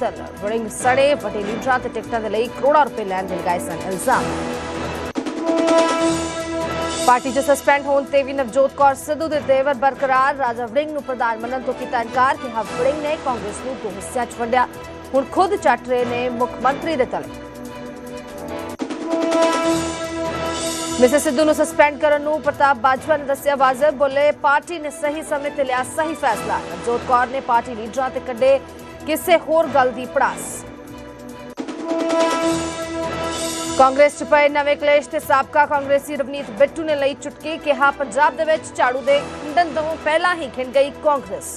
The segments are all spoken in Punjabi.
ਤਲ ਸੜੇ ਵੱਡੇ ਲੀਡਰਾਂ ਤੇ ਟਿਕਟਾਂ ਦੇ ਲਈ ਕਰੋੜਾਂ ਰੁਪਏ ਲੈਣ ਦੇ ਲਗਾਏ ਸਨ ਇਲਜ਼ਾਮ। ਪਾਰਟੀ 'ਚ ਸਸਪੈਂਡ ਹੋਣ ਤੇ ਵੀ ਨਵਜੋਤ ਕੌਰ ਸਿੱਧੂ ਦੇ ਦੇਵਰ ਬਰਕਰਾਰ, ਰਾਜਾ ਵੜਿੰਗ ਨੂੰ ਪ੍ਰਧਾਨ ਮੰਨਣ ਤੋਂ ਕੀਤਾ ਇਨਕਾਰ ਕਿ ਵੜਿੰਗ ਨੇ ਕਾਂਗਰਸ ਨੂੰ ਦੋ ਹਿੱਸਿਆਂ 'ਚ ਵੰਡਿਆ। ਹੁਣ ਖੁਦ ਚੱਟ ਰਹੇ ਨੇ ਮੁੱਖ ਮੰਤਰੀ ਦੇ ਤਲੇ। ਮਿਸਟਰ ਸਿੱਧੂ ਨੂੰ ਸਸਪੈਂਡ ਕਰਨ ਨੂੰ ਪ੍ਰਤਾਪ ਬਾਜਵਾ ਨੇ ਦੱਸਿਆ ਵਾਜ਼ਬ, ਬੋਲੇ ਪਾਰਟੀ ਨੇ ਸਹੀ ਸਮੇਂ ਤੇ ਲਿਆ ਸਹੀ ਫੈਸਲਾ। ਨਵਜੋਤ ਕੌਰ ਨੇ ਪਾਰਟੀ ਲੀਡਰਾਂ ਤੇ ਕੱਢੇ ਕਿਸੇ ਹੋਰ ਗੱਲ ਦੀ ਪੜਾਸ। ਕਾਂਗਰਸ ਚ ਪਏ ਨਵੇਂ ਕਲੇਸ਼ ਤੇ ਸਾਬਕਾ ਕਾਂਗਰਸੀ ਰਵਨੀਤ ਬਿੱਟੂ ਨੇ ਲਈ ਚੁਟਕੀ, ਕਿਹਾ ਪੰਜਾਬ ਦੇ ਵਿੱਚ ਝਾੜੂ ਦੇ ਖੰਡਨ ਤੋਂ ਪਹਿਲਾਂ ਹੀ ਖਿੰਡ ਗਈ ਕਾਂਗਰਸ।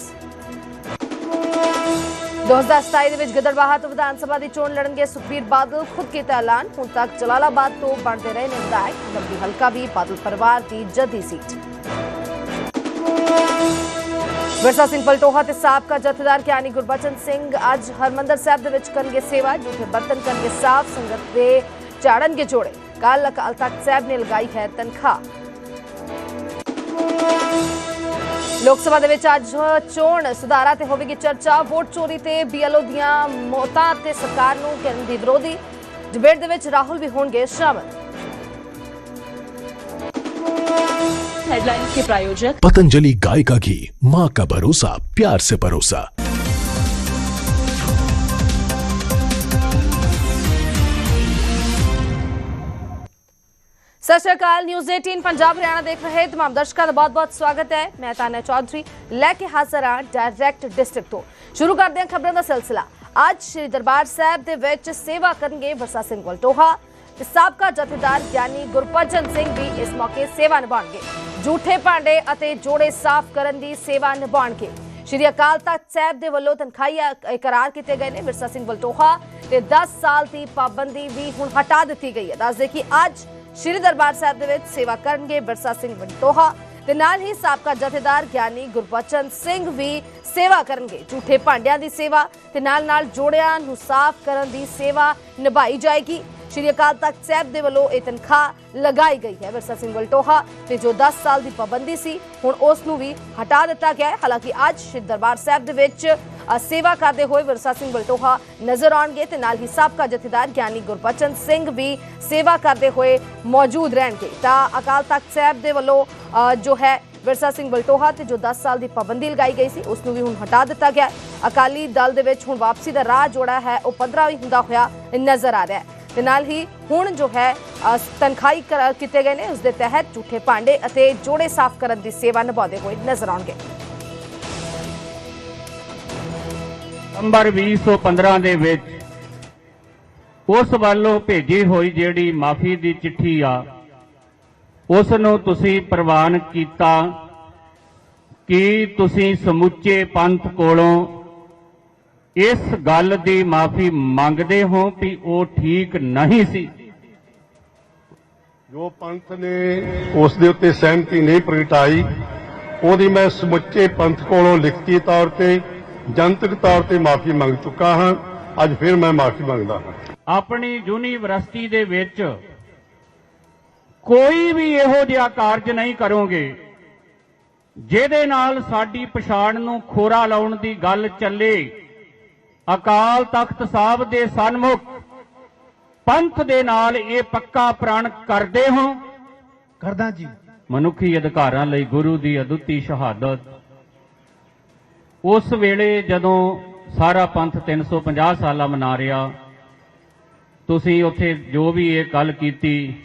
2027 ਦੇ ਵਿੱਚ ਗਿੱਦੜਬਾਹਾ ਤੋਂ ਵਿਧਾਨ ਸਭਾ ਦੀ ਚੋਣ ਲੜਨਗੇ ਸੁਖਬੀਰ ਬਾਦਲ, ਖੁਦ ਕੀਤਾ ਐਲਾਨ, ਹੁਣ ਤੱਕ ਜਲਾਲਾਬਾਦ ਤੋਂ ਬਣਦੇ ਰਹੇ ਨੇ ਵਿਧਾਇਕ ਲੰਬੀ ਹਲਕਾ ਵੀ ਬਾਦਲ ਪਰਿਵਾਰ ਦੀ ਜੱਦੀ ਸੀਟ। ਵਿਰਸਾ ਸਿੰਘ ਪਲਟੋਹਾ ਤੇ ਸਾਬਕਾ ਜਥੇਦਾਰ ਗਿਆਨੀ ਗੁਰਬਚਨ ਸਿੰਘ ਅੱਜ ਹਰਮੰਦਰ ਸਾਹਿਬ ਦੇ ਵਿੱਚ ਕਰਨਗੇ ਸੇਵਾ ਜੂਠੇ ਬਰਤਨ ਕਰਨਗੇ ਸਾਫ਼, ਸੰਗਤ ਦੇ ਚਾੜਨਗੇ ਜੋੜੇ। ਕੱਲ ਅਕਾਲ ਤਖਤ ਸਾਹਿਬ ਨੇ ਲਗਾਈ ਹੈ ਤਨਖਾਹ। ਲੋਕ ਸਭਾ ਦੇ ਵਿੱਚ ਅੱਜ ਚੋਣ ਸੁਧਾਰਾਂ ਤੇ ਹੋਵੇਗੀ ਚਰਚਾ। ਵੋਟ ਚੋਰੀ ਤੇ ਬੀਐਲਓ ਦੀਆਂ ਮੌਤਾਂ ਤੇ ਸਰਕਾਰ ਨੂੰ ਕਰਨ ਦੀ ਵਿਰੋਧੀ। ਡਿਬੇਟ ਦੇ ਵਿੱਚ ਰਾਹੁਲ ਵੀ ਹੋਣਗੇ ਸ਼ਾਮਲ। हेडलाइंस के प्रायोजक पतंजलि गाय का घी माँ का भरोसा प्यार से परोसा ਸਤਿ ਸ਼੍ਰੀ ਅਕਾਲ ਨਿਊਜ਼ 18 ਪੰਜਾਬ ਹਰਿਆਣਾ ਦੇਖ ਰਹੇ ਤਮਾਮ ਦਰਸ਼ਕਾਂ ਦਾ ਬਹੁਤ-ਬਹੁਤ ਸਵਾਗਤ ਹੈ ਮੈਂ ਤਾਨਾ ਚੌਧਰੀ ਲੈ ਕੇ ਹਾਜ਼ਰ ਹਾਂ ਡਾਇਰੈਕਟ ਡਿਸਟ੍ਰਿਕਟ ਤੋਂ ਸ਼ੁਰੂ ਕਰਦੇ ਹਾਂ ਖਬਰਾਂ ਦਾ ਸਿਲਸਿਲਾ ਅੱਜ ਸ੍ਰੀ ਦਰਬਾਰ ਸਾਹਿਬ ਦੇ ਵਿੱਚ ਸੇਵਾ ਕਰਨਗੇ ਵਰਸਾ ਸਿੰਘ ਵਲਟੋਹਾ ਤੇ ਸਾਬਕਾ ਜਥੇਦਾਰ ਗਿਆਨੀ ਗੁਰਪਚਨ ਸਿੰਘ ਵੀ ਇਸ ਮੌਕੇ ਸੇਵਾ ਨਿਭਾਉਣਗੇ ਝੂਠੇ ਭਾਂਡੇ ਅਤੇ ਜੋੜੇ ਸਾਫ਼ ਕਰਨ ਦੀ ਸੇਵਾ ਨਿਭਾਉਣਗੇ ਸ਼੍ਰੀ ਅਕਾਲ ਤਖਤ ਸਾਹਿਬ ਦੇ ਵੱਲੋਂ ਤਨਖਾਹੀਆ ਇਕਰਾਰ ਕੀਤੇ ਗਏ ਨੇ ਵਿਰਸਾ ਸਿੰਘ ਵਲਟੋਹਾ ਤੇ 10 ਸਾਲ ਦੀ ਪਾਬੰਦੀ ਵੀ ਹੁਣ ਹਟਾ ਦਿੱਤੀ ਗਈ ਹੈ। ਦੱਸਦੇ ਕਿ ਅੱਜ ਸ਼੍ਰੀ ਦਰਬਾਰ ਸਾਹਿਬ ਦੇ ਵਿੱਚ ਸੇਵਾ ਕਰਨਗੇ ਵਿਰਸਾ ਸਿੰਘ ਵਲਟੋਹਾ ਤੇ ਨਾਲ ਹੀ ਸਾਬਕਾ ਜਥੇਦਾਰ ਗਿਆਨੀ ਗੁਰਬਚਨ ਸਿੰਘ ਵੀ ਸੇਵਾ ਕਰਨਗੇ। ਝੂਠੇ ਭਾਂਡਿਆਂ ਦੀ ਸੇਵਾ ਤੇ ਨਾਲ ਨਾਲ ਜੋੜਿਆਂ ਨੂੰ ਸਾਫ਼ ਕਰਨ ਦੀ ਸੇਵਾ ਨਿਭਾਈ ਜਾਏਗੀ। ਸ਼੍ਰੀ ਅਕਾਲ ਤਖਤ ਸਾਹਿਬ ਦੇ ਵੱਲੋਂ ਇਹ ਤਨਖਾਹ ਲਗਾਈ ਗਈ ਹੈ। ਵਿਰਸਾ ਸਿੰਘ ਵਲਟੋਹਾ ਤੇ ਜੋ 10 ਸਾਲ ਦੀ ਪਾਬੰਦੀ ਸੀ, ਹੁਣ ਉਸ ਨੂੰ ਵੀ ਹਟਾ ਦਿੱਤਾ ਗਿਆ ਹੈ। ਹਾਲਾਂਕਿ ਅੱਜ ਸ਼੍ਰੀ ਦਰਬਾਰ ਸਾਹਿਬ ਦੇ ਵਿੱਚ ਸੇਵਾ ਕਰਦੇ ਹੋਏ ਵਿਰਸਾ ਸਿੰਘ ਵਲਟੋਹਾ ਨਜ਼ਰ ਆਉਣਗੇ ਤੇ ਨਾਲ ਹੀ ਸਾਬਕਾ ਜਥੇਦਾਰ ਗਿਆਨੀ ਗੁਰਬਚਨ ਸਿੰਘ ਵੀ ਸੇਵਾ ਕਰਦੇ ਹੋਏ ਮੌਜੂਦ ਰਹਿਣਗੇ। ਤਾਂ ਅਕਾਲ ਤਖਤ ਸਾਹਿਬ ਦੇ ਵੱਲੋਂ ਜੋ ਹੈ ਵਿਰਸਾ ਸਿੰਘ ਵਲਟੋਹਾ ਤੇ ਜੋ 10 ਸਾਲ ਦੀ ਪਾਬੰਦੀ ਲਗਾਈ ਗਈ ਸੀ, ਉਸ ਨੂੰ ਵੀ ਹੁਣ ਹਟਾ ਦਿੱਤਾ ਗਿਆ ਅਕਾਲੀ ਦਲ ਦੇ ਵਿੱਚ ਹੁਣ ਵਾਪਸੀ ਦਾ ਰਾਹ ਜੋੜਾ ਹੈ, ਉਹ ਪੱਧਰਾ ਵੀ ਹੁੰਦਾ ਹੋਇਆ ਨਜ਼ਰ ਆ ਰਿਹਾ ਹੈ। ਤੇ ਨਾਲ ਹੀ ਹੁਣ ਜੋ ਹੈ ਅ, ਕੀਤੇ ਗਏ ਨੇ ਉਸ ਦੇ ਤਹਿਤ ਝੂਠੇ ਭਾਂਡੇ ਅਤੇ ਜੋੜੇ ਸਾਫ਼ ਕਰਨ ਦੀ ਸੇਵਾ ਨਿਭਾਉਂਦੇ ਹੋਏ ਨਜ਼ਰ ਆਉਣਗੇ। ਨਵੰਬਰ 2015 ਦੇ ਵਿੱਚ ਉਸ ਵੱਲੋਂ ਭੇਜੀ ਹੋਈ ਜਿਹੜੀ ਮਾਫੀ ਦੀ ਚਿੱਠੀ ਆ ਉਸ ਨੂੰ ਤੁਸੀਂ ਪ੍ਰਵਾਨ ਕੀਤਾ ਕਿ ਤੁਸੀਂ ਸਮੁੱਚੇ ਪੰਥ ਕੋਲੋਂ ਇਸ ਗੱਲ ਦੀ ਮਾਫੀ ਮੰਗਦੇ ਹੋ ਕਿ ਉਹ ਠੀਕ ਨਹੀਂ ਸੀ। ਜੋ ਪੰਥ ਨੇ ਉਸ ਦੇ ਉੱਤੇ ਸਹਿਮਤੀ ਨਹੀਂ ਪ੍ਰਗਟਾਈ ਉਹਦੀ ਮੈਂ ਸਮੁੱਚੇ ਪੰਥ ਕੋਲੋਂ ਲਿਖਤੀ ਤੌਰ ਤੇ ਜਨਤਕ ਤੌਰ ਤੇ ਮਾਫੀ ਮੰਗ ਚੁੱਕਾ ਹਾਂ। ਅੱਜ ਫਿਰ ਮੈਂ ਮਾਫੀ ਮੰਗਦਾ ਹਾਂ। ਆਪਣੀ ਯੂਨੀਵਰਸਿਟੀ ਦੇ ਵਿੱਚ ਕੋਈ ਵੀ ਇਹੋ ਜਿਹਾ ਕਾਰਜ ਨਹੀਂ ਕਰੋਗੇ ਜਿਹਦੇ ਨਾਲ ਸਾਡੀ ਪਛਾਣ ਨੂੰ ਖੋਰਾ ਲਾਉਣ ਦੀ ਗੱਲ ਚੱਲੇ। ਅਕਾਲ ਤਖਤ ਸਾਹਿਬ ਦੇ ਸਨਮੁਖ ਪੰਥ ਦੇ ਨਾਲ ਇਹ ਪੱਕਾ ਪ੍ਰਣ ਕਰਦੇ ਹੋ। ਕਰਦਾ ਜੀ। ਮਨੁੱਖੀ ਅਧਿਕਾਰਾਂ ਲਈ ਗੁਰੂ ਦੀ ਅਦੁੱਤੀ ਸ਼ਹਾਦਤ। ਉਸ ਵੇਲੇ ਜਦੋਂ ਸਾਰਾ ਪੰਥ 350 ਸਾਲਾ ਮਨਾ ਰਿਹਾ ਤੁਸੀਂ ਉੱਥੇ ਜੋ ਵੀ ਇਹ ਗੱਲ ਕੀਤੀ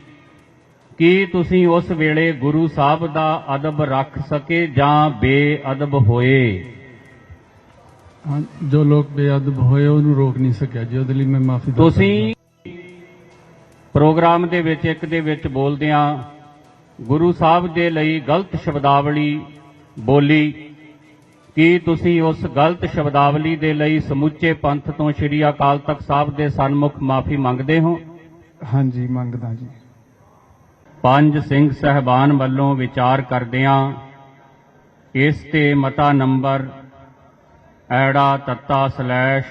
ਕੀ ਤੁਸੀਂ ਉਸ ਵੇਲੇ ਗੁਰੂ ਸਾਹਿਬ ਦਾ ਅਦਬ ਰੱਖ ਸਕੇ ਜਾਂ ਬੇਅਦਬ ਹੋਏ? ਹਾਂ, ਜੋ ਲੋਕ ਬੇਅਦਬ ਹੋਏ ਉਹਨੂੰ ਰੋਕ ਨਹੀਂ ਸਕਿਆ ਜੀ ਉਹਦੇ ਲਈ ਮੈਂ ਮਾਫੀ ਤੁਸੀਂ ਪ੍ਰੋਗਰਾਮ ਦੇ ਵਿੱਚ ਇੱਕ ਦੇ ਵਿੱਚ ਬੋਲਦਿਆਂ ਗੁਰੂ ਸਾਹਿਬ ਦੇ ਲਈ ਗਲਤ ਸ਼ਬਦਾਵਲੀ ਬੋਲੀ। ਕੀ ਤੁਸੀਂ ਉਸ ਗਲਤ ਸ਼ਬਦਾਵਲੀ ਦੇ ਲਈ ਸਮੁੱਚੇ ਪੰਥ ਤੋਂ ਸ੍ਰੀ ਅਕਾਲ ਤਖਤ ਸਾਹਿਬ ਦੇ ਸਨਮੁਖ ਮਾਫੀ ਮੰਗਦੇ ਹੋ? ਹਾਂਜੀ ਮੰਗਦਾ ਜੀ। ਪੰਜ ਸਿੰਘ ਸਹਿਬਾਨ ਵੱਲੋਂ ਵਿਚਾਰ ਕਰਦਿਆਂ ਇਸ ਤੇ ਮਤਾ ਨੰਬਰ ਐੜਾ ਤੱਤਾ ਸਲੈਸ਼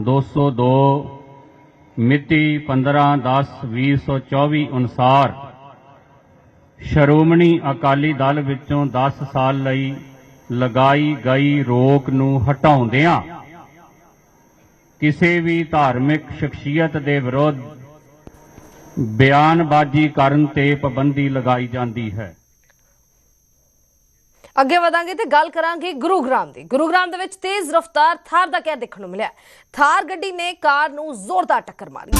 202 ਮਿਤੀ 15/10/2024 ਅਨੁਸਾਰ ਸ਼੍ਰੋਮਣੀ ਅਕਾਲੀ ਦਲ ਵਿੱਚੋਂ 10 ਸਾਲ ਲਈ ਲਗਾਈ ਗਈ ਰੋਕ ਨੂੰ ਹਟਾਉਂਦਿਆਂ ਕਿਸੇ ਵੀ ਧਾਰਮਿਕ ਸ਼ਖਸੀਅਤ ਦੇ ਵਿਰੁੱਧ ਬਿਆਨਬਾਜ਼ੀ ਕਰਨ ਤੇ ਪਾਬੰਦੀ ਲਗਾਈ ਜਾਂਦੀ ਹੈ। ਅੱਗੇ ਵਧਾਂਗੇ ਤੇ ਗੱਲ ਕਰਾਂਗੇ ਗੁਰੂਗ੍ਰਾਮ ਦੀ। ਗੁਰੂਗ੍ਰਾਮ ਦੇ ਵਿੱਚ ਤੇਜ਼ ਰਫ਼ਤਾਰ ਥਾਰ ਦਾ ਕਹਿਰ ਦੇਖਣ ਨੂੰ ਮਿਲਿਆ ਥਾਰ ਗੱਡੀ ਨੇ ਕਾਰ ਨੂੰ ਜ਼ੋਰਦਾਰ ਟੱਕਰ ਮਾਰੀ।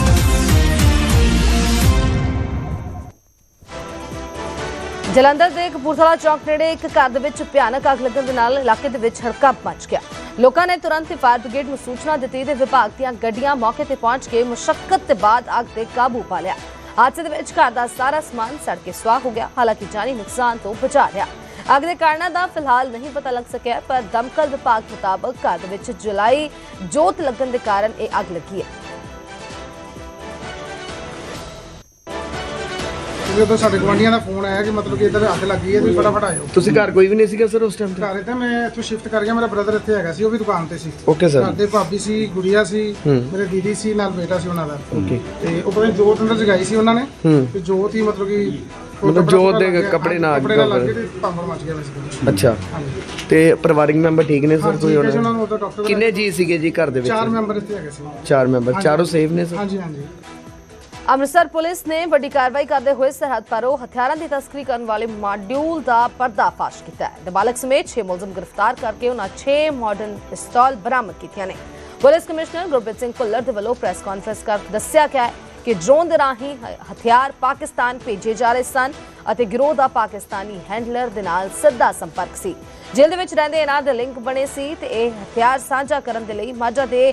ਜਲੰਧਰ ਦੇ ਕਪੂਰਥਲਾ ਚੌਕ ਨੇੜੇ ਇੱਕ ਘਰ ਦੇ ਵਿੱਚ ਭਿਆਨਕ ਅੱਗ ਲੱਗਣ ਦੇ ਨਾਲ ਇਲਾਕੇ ਦੇ ਵਿੱਚ ਹੜਕੰਪ ਮਚ ਗਿਆ। ਲੋਕਾਂ ਨੇ ਤੁਰੰਤ ਫਾਇਰ ਬ੍ਰਿਗੇਡ ਨੂੰ ਸੂਚਨਾ ਦਿੱਤੀ ਤੇ ਵਿਭਾਗ ਦੀਆਂ ਗੱਡੀਆਂ ਮੌਕੇ ਤੇ ਪਹੁੰਚ ਕੇ ਮੁਸ਼ਕਲ ਤੇ ਬਾਅਦ ਅੱਗ ਤੇ ਕਾਬੂ ਪਾ ਲਿਆ। ਹਾਦਸੇ ਦੇ ਵਿੱਚ ਘਰ ਦਾ ਸਾਰਾ ਸਮਾਨ ਸੜ ਕੇ ਸੁਆਹ ਹੋ ਗਿਆ। ਹਾਲਾਂਕਿ ਜਾਨੀ ਨੁਕਸਾਨ ਤੋਂ ਬਚਾ ਲਿਆ ਅੱਗ ਦੇ ਕਾਰਨਾਂ ਦਾ ਫਿਲਹਾਲ ਨਹੀਂ ਪਤਾ ਲੱਗ ਸਕਿਆ ਪਰ ਦਮਕਲ ਵਿਭਾਗ ਮੁਤਾਬਕ ਘਰ ਦੇ ਵਿੱਚ ਜੁਲਾਈ ਜੋਤ ਲੱਗਣ ਦੇ ਕਾਰਨ ਇਹ ਅੱਗ ਲੱਗੀ ਹੈ। ਕਿਉਂਕਿ ਉਦੋਂ ਸਾਡੇ ਗਵਾਂਢੀਆਂ ਦਾ ਫੋਨ ਆਇਆ ਕਿ ਮਤਲਬ ਕਿ ਇੱਧਰ ਅੱਗ ਲੱਗੀ ਹੈ ਤੁਸੀਂ ਫਟਾਫਟ ਆਇਓ। ਤੁਸੀਂ ਘਰ ਕੋਈ ਵੀ ਨਹੀਂ ਸੀਗਾ ਸਰ ਉਸ ਟਾਈਮ ਤੇ? ਘਰ ਇੱਥੇ ਮੈਂ ਇੱਥੋਂ ਸ਼ਿਫਟ ਕਰ ਗਿਆ ਮੇਰਾ ਬ੍ਰਦਰ ਇੱਥੇ ਹੈਗਾ ਸੀ ਉਹ ਵੀ ਦੁਕਾਨ ਤੇ ਸੀ। ਓਕੇ ਘਰ ਸਰ ਦੇ ਭਾਬੀ ਸੀ ਗੁੜੀਆ ਸੀ ਮੇਰੇ ਦੀਦੀ ਸੀ ਨਾਲ ਬੇਟਾ ਸੀ ਉਹਨਾਂ ਦਾ। ਓਕੇ ਤੇ ਉਹ ਪਤਾ ਨਹੀਂ ਜੋਤ ਅੰਦਰ ਜਗਾਈ ਸੀ ਉਹਨਾਂ ਨੇ। ਹੂੰ। ਤੇ ਜੋਤ ਹੀ ਮਤਲਬ ਕਿ ਮਤਲਬ ਜੋਤ ਦੇ ਕੱਪੜੇ ਨਾਲ ਕੱਪੜੇ ਨਾਲ ਲੱਗ ਤੇ ਪੰਪਰ ਮਚ ਗਿਆ ਵੈਸੇ ਅੱਛਾ। ਹਾਂਜੀ। ਤੇ ਪਰਿਵਾਰਿਕ ਮੈਂਬਰ ਠੀਕ ਨੇ ਸਰ ਕੋਈ ਉਹਨਾਂ ਨੂੰ ਉਹਦਾ ਡਾਕਟਰ ਕਿੰਨੇ ਜੀ ਸੀਗੇ ਜੀ ਘਰ ਦੇ ਵਿੱਚ? ਚਾਰ ਮੈਂਬਰ ਇੱਥੇ ਹੈਗੇ ਸੀ। ਚਾਰ ਮੈਂਬਰ। ਚਾਰੋਂ ਸੇਫ ਨੇ ਸਰ? ਹਾਂਜੀ ਹਾਂਜੀ। ਅੰਮ੍ਰਿਤਸਰ ਪੁਲਿਸ ਨੇ ਵੱਡੀ ਕਾਰਵਾਈ ਕਰਦੇ ਹੋਏ ਸਰਹੱਦ ਪਾਰੋਂ ਹਥਿਆਰਾਂ ਦੀ ਤਸਕਰੀ ਕਰਨ ਵਾਲੇ ਮਾਡਿਊਲ ਦਾ ਪਰਦਾਫਾਸ਼ ਕੀਤਾ ਹੈ। ਨਾਬਾਲਗ ਸਮੇਤ 6 ਮੁਲਜ਼ਮ ਗ੍ਰਿਫਤਾਰ ਕਰਕੇ ਉਹਨਾਂ 6 ਮਾਡਰਨ ਪਿਸਤੌਲ ਬਰਾਮਦ ਕੀਤੀਆਂ ਨੇ। ਪੁਲਿਸ ਕਮਿਸ਼ਨਰ ਗੁਰਪ੍ਰੀਤ ਸਿੰਘ ਭੁੱਲਰ ਦੇ ਵੱਲੋਂ ਪ੍ਰੈਸ ਕਾਨਫਰੰਸ ਕਰ ਦੱਸਿਆ ਗਿਆ ਹੈ ਕਿ ਡਰੋਨ ਦੇ ਰਾਹੀਂ ਹਥਿਆਰ ਪਾਕਿਸਤਾਨ ਭੇਜੇ ਜਾ ਰਹੇ ਸਨ ਅਤੇ ਗਿਰੋਹ ਦਾ ਪਾਕਿਸਤਾਨੀ ਹੈਂਡਲਰ ਦੇ ਨਾਲ ਸਿੱਧਾ ਸੰਪਰਕ ਸੀ। ਜੇਲ੍ਹ ਦੇ ਵਿੱਚ ਰਹਿੰਦੇ ਇਹਨਾਂ ਦੇ ਲਿੰਕ ਬਣੇ ਸੀ ਤੇ ਇਹ ਹਥਿਆਰ ਸਾਂਝਾ ਕਰਨ ਦੇ ਲਈ ਮਾਝਾ ਦੇ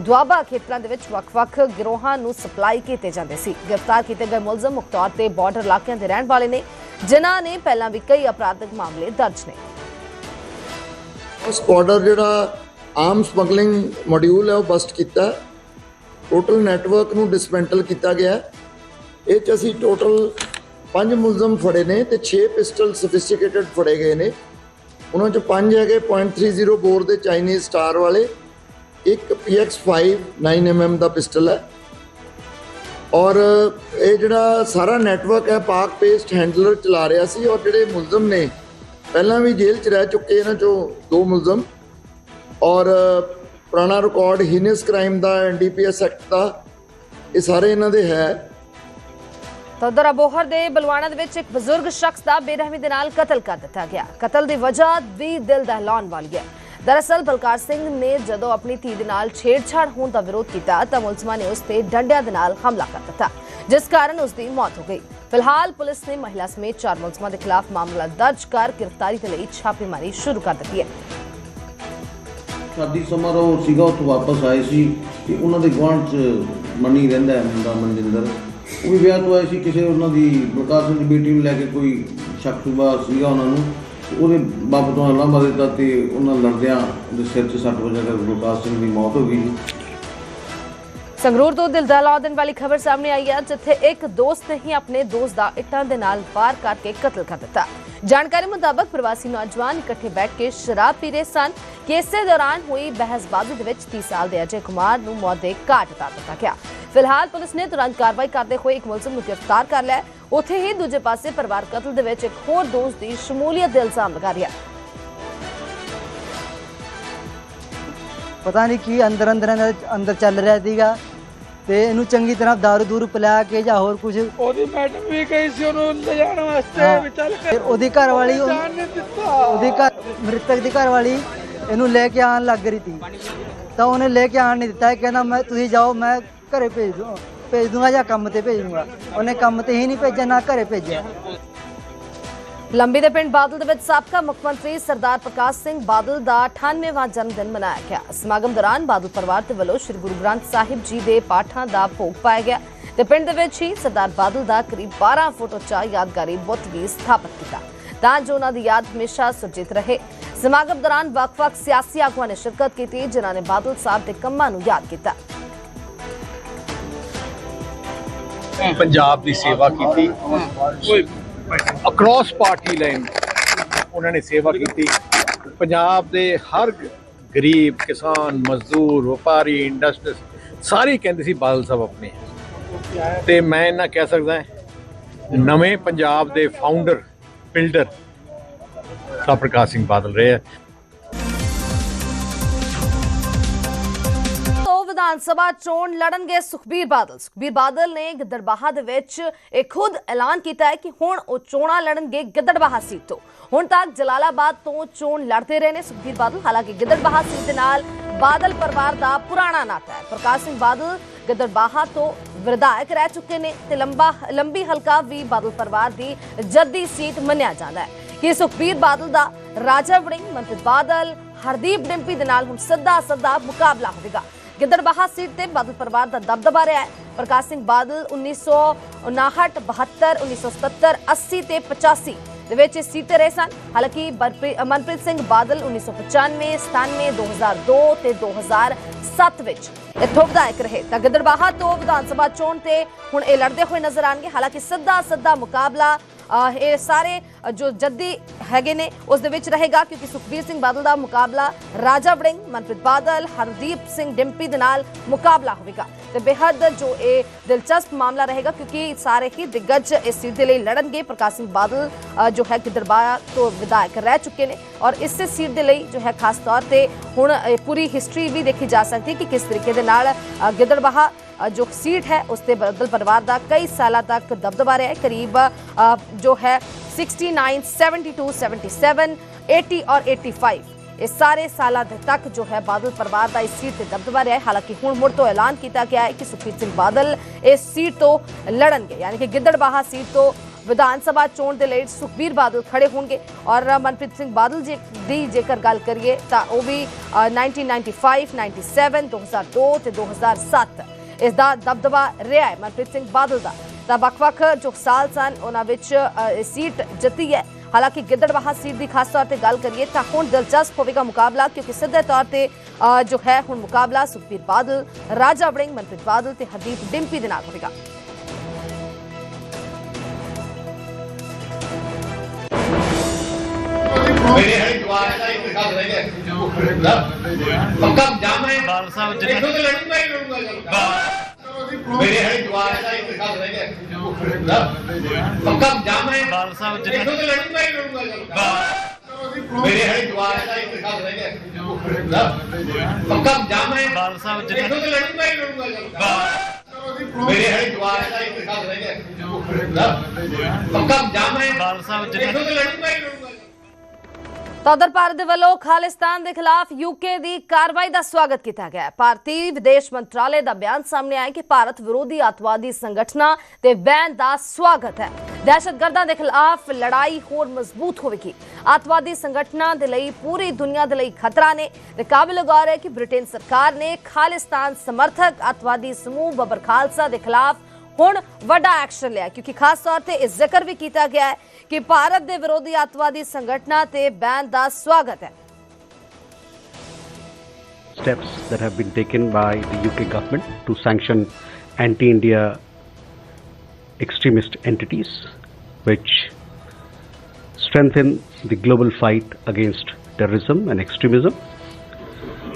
ਦੁਆਬਾ ਖੇਤਰਾਂ ਦੇ ਵਿੱਚ ਵੱਖ-ਵੱਖ ਗਿਰੋਹਾਂ ਨੂੰ ਸਪਲਾਈ ਕੀਤੇ ਜਾਂਦੇ ਸੀ। ਗ੍ਰਿਫਤਾਰ ਕੀਤੇ ਗਏ ਮੁਲਜ਼ਮ ਮੁੱਖ ਤੌਰ ਤੇ ਬਾਰਡਰ ਇਲਾਕਿਆਂ ਦੇ ਰਹਿਣ ਵਾਲੇ ਨੇ, ਜਿਨ੍ਹਾਂ ਨੇ ਪਹਿਲਾਂ ਵੀ ਕਈ ਅਪਰਾਧਿਕ ਮਾਮਲੇ ਦਰਜ ਨੇ। ਉਸ ਆਰਡਰ ਜਿਹੜਾ ਆਰਮ ਸਮਗਲਿੰਗ ਮੋਡਿਊਲ ਹੈ, ਉਹ ਬਸਟ ਕੀਤਾ। ਟੋਟਲ ਨੈਟਵਰਕ ਨੂੰ ਡਿਸਮੈਂਟਲ ਕੀਤਾ ਗਿਆ ਇਹ ਚ ਅਸੀਂ ਟੋਟਲ 5 ਮੁਲਜ਼ਮ ਫੜੇ ਨੇ ਤੇ 6 ਪਿਸਟਲ ਸਫਿਸਟੀਕੇਟਡ ਫੜੇ ਗਏ ਨੇ। ਉਹਨਾਂ ਚ 5 ਹੈਗੇ .30 ਬੋਰ ਦੇ ਚਾਈਨੀਜ਼ ਸਟਾਰ ਵਾਲੇ। ਇੱਕ PX5 9mm ਦਾ ਪਿਸਟਲ ਹੈ। ਔਰ ਇਹ ਜਿਹੜਾ ਸਾਰਾ ਨੈਟਵਰਕ ਹੈ, ਪਾਕ ਪੇਸਟ ਹੈਂਡਲਰ ਚਲਾ ਰਿਹਾ ਸੀ ਔਰ ਜਿਹੜੇ ਮੁਲਜ਼ਮ ਨੇ, ਪਹਿਲਾਂ ਵੀ ਜੇਲ੍ਹ 'ਚ ਰਹਿ ਚੁੱਕੇ ਇਹਨਾਂ ਚੋਂ ਦੋ ਮੁਲਜ਼ਮ। ਔਰ ਪੁਰਾਣਾ ਰਿਕਾਰਡ ਹੀਨਸ ਕ੍ਰਾਈਮ ਦਾ ਐਨਡੀਪੀਐਸ ਐਕਟ ਦਾ, ਇਹ ਸਾਰੇ ਇਹਨਾਂ ਦੇ ਹੈ। ਤਾਂ ਉਧਰ ਅਬੋਹਰ ਦੇ ਬਲਵਾਣਾ ਦੇ ਵਿੱਚ ਇੱਕ ਬਜ਼ੁਰਗ ਸ਼ਖਸ ਦਾ ਬੇਰਹਿਮੀ ਦੇ ਨਾਲ ਕਤਲ ਕਰ ਦਿੱਤਾ ਗਿਆ। ਕਤਲ ਦੀ ਵਜ੍ਹਾ ਵੀ ਦਿਲ ਦਹਿਲਾਉਣ ਵਾਲੀ ਹੈ। ਦਰਅਸਲ ਬਲਕਾਰ ਸਿੰਘ ਨੇ ਜਦੋਂ ਆਪਣੀ ਧੀ ਦੇ ਨਾਲ ਛੇੜਛਾੜ ਹੋਣ ਦਾ ਵਿਰੋਧ ਕੀਤਾ, ਤਾਂ ਮੁਲਜ਼ਮਾਂ ਨੇ ਉਸ ਤੇ ਡੰਡਿਆਂ ਦੇ ਨਾਲ ਹਮਲਾ ਕਰ ਦਿੱਤਾ, ਜਿਸ ਕਾਰਨ ਉਸ ਦੀ ਮੌਤ ਹੋ ਗਈ। ਫਿਲਹਾਲ ਪੁਲਿਸ ਨੇ ਮਹਿਲਾ ਸਮੇਤ ਚਾਰ ਮੁਲਜ਼ਮਾਂ ਦੇ ਖਿਲਾਫ ਮਾਮਲਾ ਦਰਜ ਕਰ ਗ੍ਰਿਫਤਾਰੀ ਦੇ ਲਈ ਛਾਪੇਮਾਰੀ ਸ਼ੁਰੂ ਕਰ ਦਿੱਤੀ ਹੈ। ਸ਼ਾਦੀ ਸਮਾਰੋਹ ਸੀਗਾ, ਉੱਥੋਂ ਵਾਪਸ ਆਏ ਸੀ ਤੇ ਉਹਨਾਂ ਦੇ ਗੁਆਂਢ ਚ ਮਨੀ ਰਹਿੰਦਾ ਹੈ, ਮੁੰਡਾ ਮਨਜਿੰਦਰ। ਉਹ ਵੀ ਵਿਆਹ ਤੋਂ ਆਏ ਸੀ, ਕਿਸੇ ਉਹਨਾਂ ਦੀ ਬਲਕਾਰ ਸਿੰਘ ਦੀ ਬੇਟੀ ਨੂੰ ਲੈ ਕੇ ਕੋਈ ਸ਼ੱਕ ਸੀਗਾ ਉਹਨਾਂ ਨੂੰ। ਉਹਦੇ ਬਾਪ ਤੋਂ ਲਾਂਭਾ ਦਿੱਤਾ ਤੇ ਉਹਨਾਂ ਲੜਦਿਆਂ ਉਹਦੇ ਸਿਰ 'ਚ ਸੱਟ ਵਜੇ ਕਰ ਬਲਕਾਰ ਸਿੰਘ ਦੀ ਮੌਤ ਹੋ ਗਈ। ਸੰਗਰੂਰ ਤੋਂ ਦਿਲ ਦੇਣ ਵਾਲੀ ਖਬਰ ਸਾਹਮਣੇ ਆਈ ਹੈ, ਜਿੱਥੇ ਇੱਕ ਦੋਸਤ ਨੇ ਹੀ ਆਪਣੇ ਦੋਸਤ ਦਾ ਇੱਟਾਂ ਦੇ ਨਾਲ ਵਾਰ ਕਰਕੇ ਕਤਲ ਕਰ ਦਿੱਤਾ। ਜਾਣਕਾਰੀ ਮੁਤਾਬਕ ਪ੍ਰਵਾਸੀ ਨੌਜਵਾਨ ਇਕੱਠੇ ਬੈਠ ਕੇ ਸ਼ਰਾਬ ਪੀ ਰਹੇ ਸਨ। ਕਿ ਦੌਰਾਨ ਹੋਈ ਬਹਿਸਬਾਜ਼ੀ ਦੇ ਵਿੱਚ 30 ਸਾਲ ਦੇ ਅਜੇ ਕੁਮਾਰ ਨੂੰ ਮੌਤ ਦੇ ਘਾਟ ਉਤਾਰ ਦਿੱਤਾ ਗਿਆ। ਫਿਲਹਾਲ ਪੁਲਿਸ ਨੇ ਤੁਰੰਤ ਕਾਰਵਾਈ ਕਰਦੇ ਹੋਏ ਇੱਕ ਮੁਲਜ਼ਮ ਨੂੰ ਗ੍ਰਿਫਤਾਰ ਕਰ ਲਿਆ। ਉੱਥੇ ਹੀ ਦੂਜੇ ਪਾਸੇ ਪਰਿਵਾਰ ਕਤਲ ਦੇ ਵਿੱਚ ਇੱਕ ਹੋਰ ਦੋਸਤ ਦੀ ਸ਼ਮੂਲੀਅਤ ਦੇ ਇਲਜ਼ਾਮ ਲਗਾ ਰਿਹਾ ਪਤਾ ਨਹੀਂ ਕੀ ਅੰਦਰ ਅੰਦਰ ਅੰਦਰ- ਚੱਲ ਰਿਹਾ ਸੀਗਾ ਤੇ ਇਹਨੂੰ ਚੰਗੀ ਤਰ੍ਹਾਂ ਦਾਰੂ ਦੂਰੂ ਪਿਲਾ ਕੇ ਜਾਂ ਹੋਰ ਕੁਝ ਉਹਦੀ ਮੈਡਮ ਵੀ ਗਈ ਸੀ ਉਹਨੂੰ ਲਿਜਾਣ ਵਾਸਤੇ ਵੀ ਚੱਲ ਫਿਰ ਉਹਦੀ ਘਰ ਵਾਲੀ ਉਹਦੀ ਘਰ ਮ੍ਰਿਤਕ ਦੀ ਘਰ ਵਾਲੀ ਇਹਨੂੰ ਲੈ ਕੇ ਆਉਣ ਲੱਗ ਰਹੀ ਸੀ। ਤਾਂ ਉਹਨੇ ਲੈ ਕੇ ਆਉਣ ਨਹੀਂ ਦਿੱਤਾ ਇਹ ਕਹਿੰਦਾ ਮੈਂ ਤੁਸੀਂ ਜਾਓ ਮੈਂ ਘਰੇ ਭੇਜ ਦੂੰ ਭੇਜ ਦੂੰਗਾ ਜਾਂ ਕੰਮ ਤੇ ਭੇਜ ਦੂੰਗਾ। ਉਹਨੇ ਕੰਮ ਤੇ ਹੀ ਨਹੀਂ ਭੇਜਿਆ ਨਾ ਘਰੇ ਭੇਜਿਆ। ਲੰਬੀ ਦੇ ਪਿੰਡ ਬਾਦਲ ਦੇ ਵਿੱਚ ਸਾਬਕਾ ਮੁੱਖ ਮੰਤਰੀ ਸਰਦਾਰ ਪ੍ਰਕਾਸ਼ ਸਿੰਘ ਬਾਦਲ ਦਾ 98ਵਾਂ ਜਨਮ ਦਿਨ ਮਨਾਇਆ ਗਿਆ। ਸਮਾਗਮ ਦੌਰਾਨ ਬਾਦਲ ਪਰਿਵਾਰ ਦੇ ਵੱਲੋਂ ਸ੍ਰੀ ਗੁਰੂ ਗ੍ਰੰਥ ਸਾਹਿਬ ਜੀ ਦੇ ਪਾਠਾਂ ਦਾ ਭੋਗ ਪਾਇਆ ਗਿਆ ਤੇ ਪਿੰਡ ਦੇ ਵਿੱਚ ਹੀ ਸਰਦਾਰ ਬਾਦਲ ਦਾ ਕਰੀਬ 12 ਫੁੱਟ ਉੱਚਾ ਯਾਦਗਾਰੀ ਬੁੱਤ ਵੀ ਸਥਾਪਿਤ ਕੀਤਾ। ਤਾਂ ਜੋ ਉਹਨਾਂ ਦੀ ਯਾਦ ਹਮੇਸ਼ਾ ਸੁਰਜੀਤ ਰਹੇ। ਸਮਾਗਮ ਦੌਰਾਨ ਵੱਖ-ਵੱਖ ਸਿਆਸੀ ਆਗੂਆਂ ਨੇ ਸ਼ਿਰਕਤ ਕੀਤੀ ਜਿਨ੍ਹਾਂ ਨੇ ਬਾਦਲ ਸਾਹਿਬ ਦੇ ਕੰਮਾਂ ਨੂੰ ਯਾਦ ਕੀਤਾ। ਪੰਜਾਬ ਦੀ ਸੇਵਾ ਕੀਤੀ। ਅਕ੍ਰੋਸ ਪਾਰਟੀ ਲਾਈਨ ਉਹਨਾਂ ਨੇ ਸੇਵਾ ਕੀਤੀ ਪੰਜਾਬ ਦੇ ਹਰ ਗਰੀਬ, ਕਿਸਾਨ, ਮਜ਼ਦੂਰ, ਵਪਾਰੀ ਇੰਡਸਟਰੀ ਸਾਰੇ ਕਹਿੰਦੇ ਸੀ, ਬਾਦਲ ਸਾਹਿਬ ਆਪਣੇ ਹੈ। ਤੇ ਮੈਂ ਇਹਨਾਂ ਕਹਿ ਸਕਦਾ ਨਵੇਂ ਪੰਜਾਬ ਦੇ ਫਾਊਂਡਰ ਬਿਲਡਰ ਸਾ ਪ੍ਰਕਾਸ਼ ਸਿੰਘ ਬਾਦਲ ਰਹੇ ਵਿਧਾਨ ਸਭਾ ਚੋਣ ਲੜਨਗੇ ਸੁਖਬੀਰ ਬਾਦਲ। ਸੁਖਬੀਰ ਬਾਦਲ ਨੇ ਗਿੱਦੜਬਾਹਾ ਦੇ ਵਿੱਚ ਇਹ ਖੁਦ ਐਲਾਨ ਕੀਤਾ ਹੈ ਕਿ ਹੁਣ ਉਹ ਚੋਣਾਂ ਲੜਨਗੇ ਗਿੱਦੜਬਾਹਾ ਸੀਟ ਤੋਂ। ਹੁਣ ਤੱਕ ਜਲਾਲਾਬਾਦ ਤੋਂ ਚੋਣ ਲੜਦੇ ਰਹੇ ਨੇ ਸੁਖਬੀਰ ਬਾਦਲ। ਹਾਲਾਂਕਿ ਗਿੱਦੜਬਾਹਾ ਸੀਟ ਦੇ ਨਾਲ ਬਾਦਲ ਪਰਿਵਾਰ ਦਾ ਪੁਰਾਣਾ ਨਾਤਾ ਹੈ। ਪ੍ਰਕਾਸ਼ ਸਿੰਘ ਬਾਦਲ ਗਿੱਦੜਬਾਹਾ ਤੋਂ ਵਿਧਾਇਕ ਰਹਿ ਚੁੱਕੇ ਨੇ ਤੇ ਲੰਬਾ, ਲੰਬੀ ਹਲਕਾ ਵੀ ਬਾਦਲ ਪਰਿਵਾਰ ਦੀ ਜੱਦੀ ਸੀਟ ਮੰਨਿਆ ਜਾਂਦਾ ਹੈ। ਕਿ ਸੁਖਬੀਰ ਬਾਦਲ ਦਾ ਰਾਜਾ ਵੜਿੰਗ, ਮਨਪ੍ਰੀਤ ਬਾਦਲ, ਹਰਦੀਪ ਡਿੰਪੀ ਦੇ ਨਾਲ ਹੁਣ ਸਿੱਧਾ ਸਿੱਧਾ ਮੁਕਾਬਲਾ ਹੋਵੇਗਾ। ਗਿੱਦੜਬਾਹਾ ਸੀਟ ਤੇ ਬਾਦਲ ਪਰਿਵਾਰ ਦਾ ਦਬਦਬਾ ਰਿਹਾ ਹੈ। ਪ੍ਰਕਾਸ਼ ਸਿੰਘ ਬਾਦਲ 1959 72 1977 80 ਤੇ 85 ਦੇ ਵਿੱਚ ਸੀਟ ਸੀਟਾਂ ਰਹੇ ਸਨ। ਹਾਲਾਂਕਿ ਬਰਪ੍ਰੀ- ਮਨਪ੍ਰੀਤ ਸਿੰਘ ਬਾਦਲ 1995 97 2002 ਤੇ 2007 ਵਿੱਚ ਇੱਥੋਂ ਵਿਧਾਇਕ ਰਹੇ। ਤਾਂ ਗਿੱਦੜਬਾਹਾ ਤੋਂ ਵਿਧਾਨ ਸਭਾ ਚੋਣ ਤੇ ਹੁਣ ਇਹ ਲੜਦੇ ਹੋਏ ਨਜ਼ਰ ਆਣਗੇ ਹਾਲਾਂਕਿ ਸਿੱਧਾ ਸਿੱਧਾ ਮੁਕਾਬਲਾ ਇਹ ਸਾਰੇ ਜੋ ਜੱਦੀ ਹੈਗੇ ਨੇ ਉਸ ਦੇ ਵਿੱਚ ਰਹੇਗਾ ਕਿਉਂਕਿ ਸੁਖਬੀਰ ਸਿੰਘ ਬਾਦਲ ਦਾ ਮੁਕਾਬਲਾ ਰਾਜਾ ਵੜਿੰਗ ਮਨਪ੍ਰੀਤ ਬਾਦਲ ਹਰਦੀਪ ਸਿੰਘ ਡਿੰਪੀ ਦੇ ਨਾਲ ਮੁਕਾਬਲਾ ਹੋਵੇਗਾ। ਤੇ ਬੇਹੱਦ ਜੋ ਇਹ ਦਿਲਚਸਪ ਮਾਮਲਾ ਰਹੇਗਾ ਕਿਉਂਕਿ ਸਾਰੇ ਹੀ ਦਿਗਜ ਇਸ ਸੀਟ ਦੇ ਲਈ ਲੜਨਗੇ। ਪ੍ਰਕਾਸ਼ ਸਿੰਘ ਬਾਦਲ ਜੋ ਹੈ ਗਿੱਦੜਬਾਹਾ ਤੋਂ ਵਿਧਾਇਕ ਰਹਿ ਚੁੱਕੇ ਨੇ ਔਰ ਇਸੇ ਸੀਟ ਦੇ ਲਈ ਜੋ ਹੈ ਖਾਸ ਤੌਰ ਤੇ ਹੁਣ ਇਹ ਪੂਰੀ ਹਿਸਟਰੀ ਵੀ ਦੇਖੀ ਜਾ ਸਕਦੀ ਕਿ ਕਿਸ ਤਰੀਕੇ ਦੇ ਨਾਲ ਅਹ, ਗਿੱਦੜਬਾਹਾ ਜੋ ਸੀਟ ਹੈ ਉਸ ਤੇ ਬਾਦਲ ਪਰਿਵਾਰ ਦਾ ਕਈ ਸਾਲਾਂ ਤੱਕ ਦਬਦਬਾ ਰਿਹਾ ਹੈ। ਕਰੀਬ ਜੋ ਹੈ 69 72 77 80 ਔਰ 85 ਇਹ ਸਾਰੇ ਸਾਲਾਂ ਦੇ ਤੱਕ ਜੋ ਹੈ ਬਾਦਲ ਪਰਿਵਾਰ ਦਾ ਇਸ ਸੀਟ ਤੇ ਦਬਦਬਾ ਰਿਹਾ ਹੈ। ਹਾਲਾਂਕਿ ਹੁਣ ਮੁੜ ਤੋਂ ਐਲਾਨ ਕੀਤਾ ਗਿਆ ਹੈ ਕਿ ਸੁਖਬੀਰ ਸਿੰਘ ਬਾਦਲ ਇਸ ਸੀਟ ਤੋਂ ਲੜਨਗੇ। ਯਾਨੀ ਕਿ ਗਿੱਦੜਬਾਹਾ ਸੀਟ ਤੋਂ ਵਿਧਾਨ ਸਭਾ ਚੋਣ ਦੇ ਲਈ ਸੁਖਬੀਰ ਬਾਦਲ ਖੜੇ ਹੋਣਗੇ। ਔਰ ਮਨਪ੍ਰੀਤ ਸਿੰਘ ਬਾਦਲ ਜੀ ਦੀ ਜੇਕਰ ਗੱਲ ਕਰੀਏ ਤਾਂ ਉਹ ਵੀ ਅ, 1995 97 2002 ਤੇ 2007 ਇਸ ਦਾ ਦਬਦਬਾ ਰਿਹਾ ਹੈ ਮਨਪ੍ਰੀਤ ਸਿੰਘ ਬਾਦਲ ਦਾ। ਤਾਂ ਵੱਖ-ਵੱਖ ਜੋ ਸਾਲ ਸਨ। ਉਹਨਾਂ ਵਿੱਚ ਸੀਟ ਜਿੱਤੀ ਹੈ। ਹਾਲਾਂਕਿ ਗਿੱਦੜਬਾਹਾ ਸੀਟ ਦੀ ਖਾਸ ਤੌਰ ਤੇ ਗੱਲ ਕਰੀਏ ਤਾਂ ਹੁਣ ਦਿਲਚਸਪ ਹੋਵੇਗਾ ਮੁਕਾਬਲਾ ਕਿਉਂਕਿ ਸਿੱਧੇ ਤੌਰ ਤੇ ਜੋ ਹੈ ਹੁਣ ਮੁਕਾਬਲਾ ਸੁਖਬੀਰ ਬਾਦਲ ਰਾਜਾ ਵੜਿੰਗ ਮਨਪ੍ਰੀਤ ਬਾਦਲ ਤੇ ਹਰਦੀਪ ਡਿੰਪੀ ਦੇ ਨਾਲ ਹੋਵੇਗਾ। ਮੇਰੇ ਹਰੇ ਜਵਾਨ ਦਾ ਇੱਕ ਗੱਲ ਰਹਿ ਗਿਆ। ਪੱਕਾ ਜਾਮ ਹੈ। ਬਾਲ ਸਾਹਿਬ ਜੀ ਤੋਂ ਲੜੂਗਾ ਹੀ ਲੜੂਗਾ। ਮੇਰੇ ਹਰੇ ਜਵਾਨ ਦਾ ਗੱਲ ਰਹਿ ਗਿਆ। ਪੱਕਾ ਜਾਮ ਹੈ। ਬਾਲ ਸਾਹਿਬ ਜੀ ਤੋਂ ਲੜੂਗਾ ਹੀ ਲੜੂਗਾ ਗੱਲ। ਮੇਰੇ ਹਰੇ ਜਵਾਨ ਦਾ ਗੱਲ ਰਹਿ ਗਿਆ। ਪੱਕਾ ਜਾਮ ਹੈ। ਬਾਲ ਸਾਹਿਬ ਲੜੂਗਾ ਮੇਰੇ ਹਰੇ ਜਵਾਨ ਦਾ ਗੱਲ ਰਹਿ ਗਿਆ। ਪੱਕਾ ਜਾਮ ਹੈ। ਬਾਲ ਸਾਹਿਬ ਜੀ ਤੋਂ ਲੜੂਗਾ ਹੀ ਲੜੂਗਾ ਤਾਂ ਭਾਰਤ ਦੇ ਵੱਲੋਂ ਖਾਲਿਸਤਾਨ ਦੇ ਖਿਲਾਫ ਯੂਕੇ ਦੀ ਕਾਰਵਾਈ ਦਾ ਸਵਾਗਤ ਕੀਤਾ ਗਿਆ ਭਾਰਤੀ ਵਿਦੇਸ਼ ਮੰਤਰਾਲੇ ਦਾ ਬਿਆਨ ਸਾਹਮਣੇ ਆਇਆ ਕਿ ਭਾਰਤ ਵਿਰੋਧੀ ਅੱਤਵਾਦੀ ਸੰਗਠਨਾਂ ਤੇ ਬੈਨ ਦਾ ਸਵਾਗਤ ਹੈ। ਦਹਿਸ਼ਤਗਰਦਾਂ ਦੇ ਖਿਲਾਫ ਲੜਾਈ ਹੋਰ ਮਜ਼ਬੂਤ ਹੋਵੇਗੀ। ਅੱਤਵਾਦੀ ਸੰਗਠਨਾਂ ਦੇ ਲਈ ਪੂਰੀ ਦੁਨੀਆ ਦੇ ਲਈ ਖਤਰਾ ਨੇ। ਤੇ ਕਾਬਿਲ ਗੌਰ ਹੈ ਕਿ ਬ੍ਰਿਟੇਨ ਸਰਕਾਰ ਨੇ ਖਾਲਿਸਤਾਨ ਸਮਰਥਕ ਅੱਤਵਾਦੀ ਸਮੂਹ ਬਬਰ ਖਾਲਸਾ ਦੇ ਖਿਲਾਫ ਹੁਣ ਵੱਡਾ ਐਕਸ਼ਨ ਲਿਆ ਕਿਉਂਕਿ ਖਾਸ ਤੌਰ ਤੇ ਇਹ ਜ਼ਿਕਰ ਵੀ ਕੀਤਾ ਗਿਆ ਹੈ ਕਿ ਭਾਰਤ ਦੇ ਵਿਰੋਧੀ ਅੱਤਵਾਦੀ ਸੰਗਠਨਾਂ ਤੇ ਬੈਨ ਦਾ ਸਵਾਗਤ ਹੈ steps that have been taken by the UK government to sanction anti India extremist entities, which strengthen the global fight against terrorism and extremism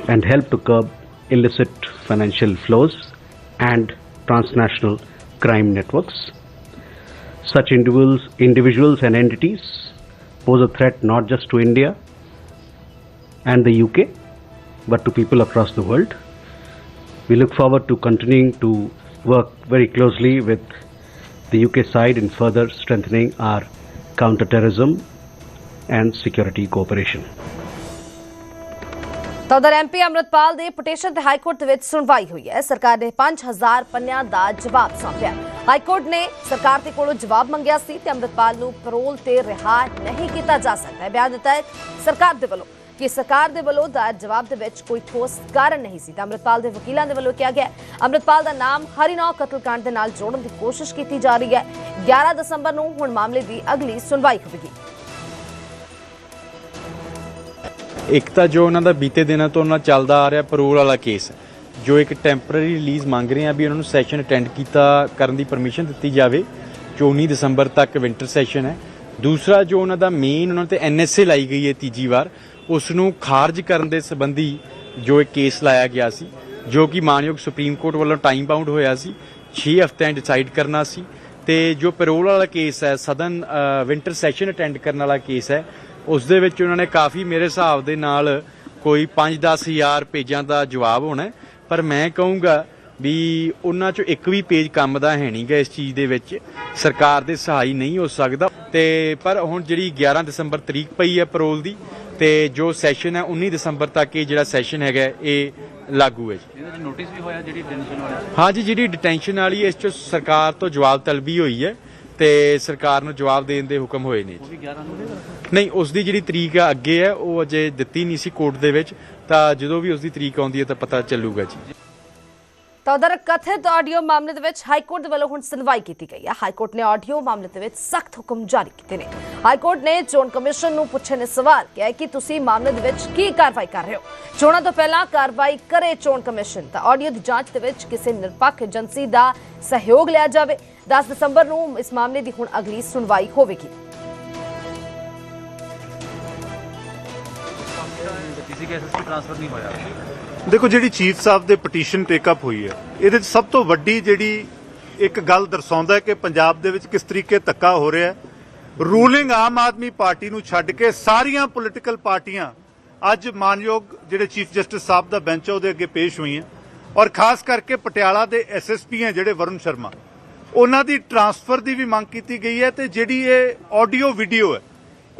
and help to curb illicit financial flows and transnational crime networks. Such individuals, individuals and entities pose a threat not just to India and the UK, but to people across the world. We look forward to continuing to work very closely with the UK side in further strengthening our counterterrorism and security cooperation. ਤਾਂ ਉਧਰ ਐਮਪੀ ਅਮਰਤਪਾਲ ਦੇ ਪਟੀਸ਼ਨ ਤੇ ਹਾਈਕੋਰਟ ਦੇ ਵਿੱਚ ਸੁਣਵਾਈ ਹੋਈ ਹੈ। ਸਰਕਾਰ ਨੇ 5000 ਪੰਨਿਆਂ ਦਾ ਜਵਾਬ ਸੌਂਪਿਆ। ਹਾਈਕੋਰਟ ਨੇ ਸਰਕਾਰ ਦੇ ਕੋਲੋਂ ਜਵਾਬ ਮੰਗਿਆ ਸੀ ਤੇ ਅਮਰਤਪਾਲ ਨੂੰ ਪੈਰੋਲ ਤੇ ਰਿਹਾ ਨਹੀਂ ਕੀਤਾ ਜਾ ਸਕਦਾ। ਹੈ ਬਿਆਨ ਦਿੱਤਾ ਹੈ ਸਰਕਾਰ ਦੇ ਵੱਲੋਂ ਕਿ ਸਰਕਾਰ ਦੇ ਵੱਲੋਂ ਦਾਇਰ ਜਵਾਬ ਦੇ ਵਿੱਚ ਕੋਈ ਠੋਸ ਕਾਰਨ ਨਹੀਂ ਸੀ। ਤਾਂ ਅਮਰਤਪਾਲ ਦੇ ਵਕੀਲਾਂ ਦੇ ਵੱਲੋਂ ਕਿਹਾ ਗਿਆ ਹੈ, ਅਮਰਤਪਾਲ ਦਾ ਨਾਮ ਹਰੀਨੌ ਕਤਲकांड ਦੇ ਨਾਲ ਜੋੜਨ ਦੀ ਕੋਸ਼ਿਸ਼ ਕੀਤੀ ਜਾ ਰਹੀ ਹੈ। 11 ਦਸੰਬਰ ਨੂੰ ਹੁਣ ਮਾਮਲੇ ਦੀ ਅਗਲੀ ਸੁਣਵਾਈ ਹੋਵੇਗੀ। ਇੱਕ ਤਾਂ ਜੋ ਉਹਨਾਂ ਦਾ ਬੀਤੇ ਦਿਨਾਂ ਤੋਂ ਉਹਨਾਂ ਚੱਲਦਾ ਆ ਰਿਹਾ ਪਰੋਲ ਵਾਲਾ ਕੇਸ ਜੋ ਇੱਕ ਟੈਂਪਰੇਰੀ ਰਿਲੀਜ਼ ਮੰਗ ਰਹੇ ਆ ਵੀ ਉਹਨਾਂ ਨੂੰ ਸੈਸ਼ਨ ਅਟੈਂਡ ਕੀਤਾ ਕਰਨ ਦੀ ਪਰਮਿਸ਼ਨ ਦਿੱਤੀ ਜਾਵੇ, ਜੋ 19 ਦਸੰਬਰ ਤੱਕ ਵਿੰਟਰ ਸੈਸ਼ਨ ਹੈ। ਦੂਸਰਾ ਜੋ ਉਹਨਾਂ ਦਾ ਮੇਨ ਉਹਨਾਂ ਤੇ ਐਨਐਸਏ ਲਾਈ ਗਈ ਹੈ ਤੀਜੀ ਵਾਰ, ਉਸ ਨੂੰ ਖਾਰਜ ਕਰਨ ਦੇ ਸੰਬੰਧੀ ਜੋ ਇੱਕ ਕੇਸ ਲਾਇਆ ਗਿਆ ਸੀ, ਜੋ ਕਿ ਮਾਨਯੋਗ ਸੁਪਰੀਮ ਕੋਰਟ ਵੱਲੋਂ ਟਾਈਮ ਬਾਉਂਡ ਹੋਇਆ ਸੀ 6 ਹਫ਼ਤਿਆਂ ਡਿਸਾਈਡ ਕਰਨਾ ਸੀ ਤੇ ਜੋ ਪੈਰੋਲ ਵਾਲਾ ਕੇਸ ਹੈ, ਸਦਨ ਵਿੰਟਰ ਸੈਸ਼ਨ ਅਟੈਂਡ ਕਰਨ ਵਾਲਾ ਕੇਸ ਹੈ ਉਸ ਦੇ ਵਿੱਚ ਉਹਨਾਂ ਨੇ ਕਾਫੀ ਮੇਰੇ ਹਿਸਾਬ ਦੇ ਨਾਲ ਕੋਈ 5-10 ਹਜ਼ਾਰ ਪੇਜਾਂ ਦਾ ਜਵਾਬ ਹੋਣਾ ਪਰ ਮੈਂ ਕਹੂੰਗਾ ਵੀ ਉਹਨਾਂ ਚੋਂ ਇੱਕ ਵੀ ਪੇਜ ਕੰਮ ਦਾ ਹੈ ਨਹੀਂਗਾ ਇਸ ਚੀਜ਼ ਦੇ ਵਿੱਚ। ਸਰਕਾਰ ਦੇ ਸਹਾਈ ਨਹੀਂ ਹੋ ਸਕਦਾ। ਤੇ ਪਰ ਹੁਣ ਜਿਹੜੀ 11 ਦਸੰਬਰ ਤਰੀਕ ਪਈ ਹੈ ਪੈਰੋਲ ਦੀ ਤੇ ਜੋ ਸੈਸ਼ਨ ਹੈ 19 ਦਸੰਬਰ ਤੱਕ ਇਹ ਜਿਹੜਾ ਸੈਸ਼ਨ ਹੈਗਾ ਇਹ ਲਾਗੂ ਹੈ ਜੀ। ਇਹਦੇ ਵਿੱਚ ਨੋਟਿਸ ਵੀ ਹੋਇਆ ਜਿਹੜੀ ਟੈਨਸ਼ਨ ਵਾਲੀ? ਹਾਂ ਜੀ ਜਿਹੜੀ ਡਿਟੈਂਸ਼ਨ ਵਾਲੀ ਇਸ ਚ ਸਰਕਾਰ ਤੋਂ ਜਵਾਬ ਤਲਬੀ ਹੋਈ ਹੈ। ਤੇ ਸਰਕਾਰ ਨੂੰ ਜਵਾਬ ਦੇਣ ਦੇ ਹੁਕਮ ਹੋਏ ਨੇ ਉਹ ਜੀ ਵੀ 11 ਨੂੰ ਹੋਵੇਗਾ ਨਹੀਂ ਉਸ ਦੀ ਜਿਹੜੀ ਤਰੀਕ ਆ ਅੱਗੇ ਹੈ ਉਹ ਅਜੇ ਦਿੱਤੀ ਨਹੀਂ ਸੀ ਕੋਰਟ ਦੇ ਵਿੱਚ ਤਾਂ ਜਦੋਂ ਵੀ ਉਸ ਦੀ ਤਰੀਕ ਆਉਂਦੀ ਹੈ ਤਾਂ ਪਤਾ ਚੱਲੂਗਾ ਜੀ। ਤਾਂ ਉਧਰ ਕਥਿਤ ਆਡੀਓ ਮਾਮਲੇ ਦੇ ਵਿੱਚ ਹਾਈ ਕੋਰਟ ਦੇ ਵੱਲੋਂ ਹੁਣ ਸੁਣਵਾਈ ਕੀਤੀ ਗਈ ਹੈ। ਹਾਈ ਕੋਰਟ ਨੇ ਆਡੀਓ ਮਾਮਲੇ ਦੇ ਵਿੱਚ ਸਖਤ ਹੁਕਮ ਜਾਰੀ ਕੀਤੇ ਨੇ। ਹਾਈ ਕੋਰਟ ਨੇ ਚੋਣ ਕਮਿਸ਼ਨ ਨੂੰ ਪੁੱਛੇ ਨੇ ਸਵਾਲ ਕਿਹਾ ਹੈ ਕਿ ਤੁਸੀਂ ਮਾਮਲੇ ਦੇ ਵਿੱਚ ਕੀ ਕਾਰਵਾਈ ਕਰ ਰਹੇ ਹੋ? ਚੋਣਾਂ ਤੋਂ ਪਹਿਲਾਂ ਕਾਰਵਾਈ ਕਰੇ ਚੋਣ ਕਮਿਸ਼ਨ ਤਾਂ ਆਡੀਓ ਦੀ ਜਾਂਚ ਦੇ ਵਿੱਚ ਕਿਸੇ ਨਿਰਪੱਖ ਏਜੰਸੀ ਦਾ ਸਹਿਯੋਗ ਲਿਆ ਜਾਵੇ। 10 ਦਸੰਬਰ ਨੂੰ ਇਸ ਮਾਮਲੇ ਦੀ ਹੁਣ ਅਗਲੀ ਸੁਣਵਾਈ ਹੋਵੇਗੀ। ਕਿਸੇ ਕੇਸ ਵਿੱਚ ਟ੍ਰਾਂਸਫਰ ਨਹੀਂ ਹੋਇਆ ਦੇਖੋ, ਜਿਹੜੀ ਚੀਫ ਸਾਹਿਬ ਦੇ ਪਟੀਸ਼ਨ ਟੇਕ ਹੋਈ ਹੈ, ਇਹਦੇ ਵਿੱਚ ਸਭ ਤੋਂ ਵੱਡੀ ਜਿਹੜੀ ਇੱਕ ਗੱਲ ਦਰਸਾਉਂਦਾ ਹੈ ਕਿ ਪੰਜਾਬ ਦੇ ਵਿੱਚ ਕਿਸ ਤਰੀਕੇ ਧੱਕਾ ਹੋ ਰਿਹਾ ਹੈ। ਰੂਲਿੰਗ ਆਮ ਆਦਮੀ ਪਾਰਟੀ ਨੂੰ ਛੱਡ ਕੇ ਸਾਰੀਆਂ ਪੋਲੀਟੀਕਲ ਪਾਰਟੀਆਂ ਅੱਜ ਮਾਨਯੋਗ ਜਿਹੜੇ ਚੀਫ ਜਸਟਿਸ ਸਾਹਿਬ ਦਾ ਬੈਂਚ ਹੈ, ਉਹਦੇ ਅੱਗੇ ਪੇਸ਼ ਹੋਈਆਂ। ਔਰ ਖਾਸ ਕਰਕੇ ਪਟਿਆਲਾ ਦੇ ਐਸਐਸਪੀ ਹੈ ਜਿਹੜੇ ਵਰੁਣ ਸ਼ਰਮਾ। ਉਹਨਾਂ ਦੀ ਟਰਾਂਸਫਰ ਦੀ ਵੀ ਮੰਗ ਕੀਤੀ ਗਈ ਹੈ ਤੇ ਜਿਹੜੀ ਇਹ ਆਡੀਓ ਵੀਡੀਓ ਹੈ,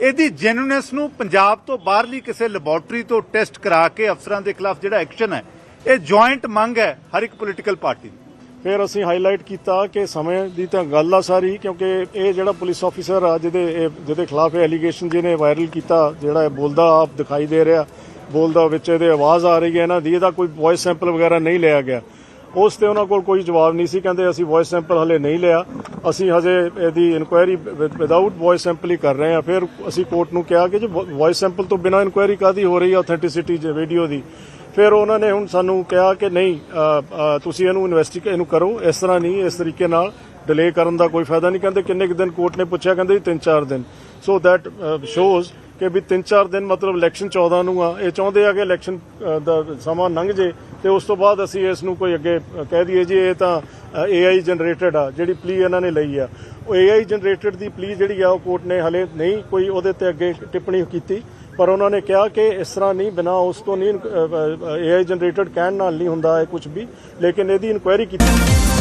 ਇਹਦੀ ਜੈਨੂਨੈਸ ਨੂੰ ਪੰਜਾਬ ਤੋਂ ਬਾਹਰਲੀ ਕਿਸੇ ਲੈਬੋਰਟਰੀ ਤੋਂ ਟੈਸਟ ਕਰਾ ਕੇ ਅਫਸਰਾਂ ਦੇ ਖਿਲਾਫ ਜਿਹੜਾ ਐਕਸ਼ਨ ਹੈ, ਇਹ ਜੁਆਇੰਟ ਮੰਗ ਹੈ ਹਰ ਇੱਕ ਪੋਲੀਟੀਕਲ ਪਾਰਟੀ ਦੀ। ਫਿਰ ਅਸੀਂ ਹਾਈਲਾਈਟ ਕੀਤਾ ਕਿ ਸਮੇਂ ਦੀ ਤਾਂ ਗੱਲ ਆ ਸਾਰੀ, ਕਿਉਂਕਿ ਇਹ ਜਿਹੜਾ ਪੁਲਿਸ ਆਫੀਸਰ ਆ, ਜਿਹਦੇ ਇਹ- ਜਿਹਦੇ ਖਿਲਾਫ ਇਹ ਐਲੀਗੇਸ਼ਨ ਜਿਹਨੇ ਵਾਇਰਲ ਕੀਤਾ, ਜਿਹੜਾ ਇਹ ਬੋਲਦਾ ਆਪ ਦਿਖਾਈ ਦੇ ਰਿਹਾ, ਬੋਲਦਾ ਵਿੱਚ ਇਹਦੇ ਆਵਾਜ਼ ਆ ਰਹੀ ਹੈ ਨਾ ਦੀ, ਇਹਦਾ ਕੋਈ ਵੌਇਸ ਸੈਂਪਲ ਵਗੈਰਾ ਨਹੀਂ ਲਿਆ ਗਿਆ। ਉਸ ਤੇ ਉਹਨਾਂ ਕੋਲ ਕੋਈ ਜਵਾਬ ਨਹੀਂ ਸੀ। ਕਹਿੰਦੇ ਅਸੀਂ ਵੌਇਸ ਸੈਂਪਲ ਹਲੇ ਨਹੀਂ ਲਿਆ। ਅਸੀਂ ਹਜੇ ਇਹਦੀ ਇਨਕੁਆਇਰੀ ਵਿਦਆਊਟ ਵੌਇਸ ਸੈਂਪਲ ਹੀ ਕਰ ਰਹੇ ਹਾਂ। ਫਿਰ ਅਸੀਂ ਕੋਰਟ ਨੂੰ ਕਿਹਾ ਕਿ ਜੇ ਵੌਇਸ ਸੈਂਪਲ ਤੋਂ ਬਿਨਾਂ ਇਨਕੁਆਇਰੀ ਕਾਦੀ ਹੋ ਰਹੀ ਹੈ ਆਥੈਂਟਿਸਿਟੀ ਵੀਡੀਓ ਦੀ? ਫਿਰ ਉਹਨਾਂ ਨੇ ਹੁਣ ਸਾਨੂੰ ਕਿਹਾ ਕਿ ਨਹੀਂ ਤੁਸੀਂ ਇਹਨੂੰ ਇਨਵੈਸਟੀਗੇਟ ਇਹਨੂੰ ਕਰੋ। ਇਸ ਤਰ੍ਹਾਂ ਨਹੀਂ, ਇਸ ਤਰੀਕੇ ਨਾਲ ਡਿਲੇ ਕਰਨ ਦਾ ਕੋਈ ਫਾਇਦਾ ਨਹੀਂ। ਕਹਿੰਦੇ ਕਿੰਨੇ ਕੁ ਦਿਨ ਕੋਰਟ ਨੇ ਪੁੱਛਿਆ? ਕਹਿੰਦੇ 3-4 ਦਿਨ। ਸੋ ਦੈਟ ਸ਼ੋਜ਼ ਕਿ ਵੀ 3-4 ਦਿਨ ਮਤਲਬ ਇਲੈਕਸ਼ਨ 14 ਨੂੰ ਆ, ਇਹ ਚਾਹੁੰਦੇ ਆ ਕਿ ਇਲੈਕਸ਼ਨ ਦਾ ਸਮਾਂ ਲੰਘ ਜੇ ਤੇ ਉਸ ਤੋਂ ਬਾਅਦ ਅਸੀਂ ਇਸ ਨੂੰ ਕੋਈ ਅੱਗੇ ਕਹਿ ਦਈਏ ਜੀ, ਇਹ ਤਾਂ AI ਜਨਰੇਟਡ ਆ, ਜਿਹੜੀ ਪਲੀ ਇਹਨਾਂ ਨੇ ਲਈ ਆ। ਉਹ AI ਜਨਰੇਟਡ ਦੀ ਪਲੀ ਜਿਹੜੀ ਆ, ਉਹ ਕੋਰਟ ਨੇ ਹਲੇ ਨਹੀਂ ਕੋਈ ਉਹਦੇ ਤੇ ਅੱਗੇ ਟਿੱਪਣੀ ਕੀਤੀ, ਪਰ ਉਹਨਾਂ ਨੇ ਕਿਹਾ ਕਿ ਇਸ ਤਰ੍ਹਾਂ ਨਹੀਂ ਬਿਨਾ ਉਸ ਤੋਂ ਨਹੀਂ AI ਜਨਰੇਟਡ ਕਹਿਣ ਨਾਲ ਨਹੀਂ ਹੁੰਦਾ ਇਹ ਕੁਝ ਵੀ, ਲੇਕਿਨ ਇਹਦੀ ਇਨਕੁਆਇਰੀ ਕੀਤੀ।